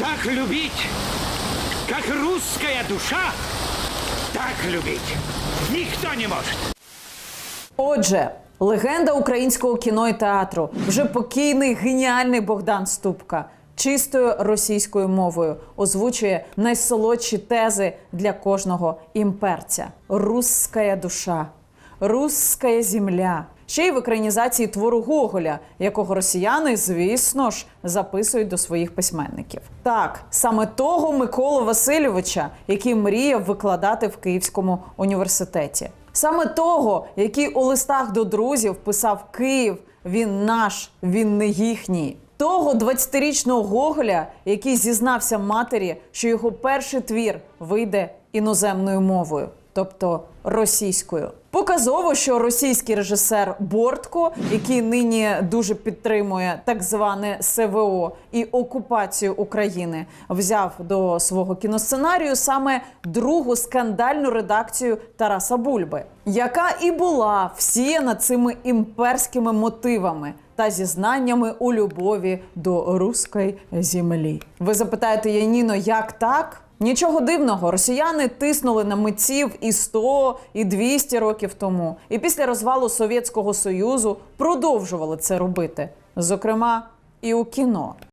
Так любить, как русская душа, так любить никто не может. Отже, легенда українського кіно і театру, вже покійний геніальний Богдан Ступка. Чистою російською мовою озвучує найсолодші тези для кожного імперця: Русская душа, русская земля. Ще й в екранізації твору Гоголя, якого росіяни, звісно ж, записують до своїх письменників. Так, саме того Миколу Васильовича, який мріяв викладати в Київському університеті. Саме того, який у листах до друзів писав Київ, він наш, він не їхній. Того 20-річного Гоголя, який зізнався матері, що його перший твір вийде іноземною мовою, тобто російською. Показово, що російський режисер Бортко, який нині дуже підтримує так зване СВО і окупацію України, взяв до свого кіносценарію саме другу скандальну редакцію Тараса Бульби, яка і була всіяна цими імперськими мотивами та зізнаннями у любові до руської землі. Ви запитаєте Яніно, як так? Нічого дивного, росіяни тиснули на митців і 100, і 200 років тому, і після розвалу Совєтського Союзу продовжували це робити, зокрема і у кіно.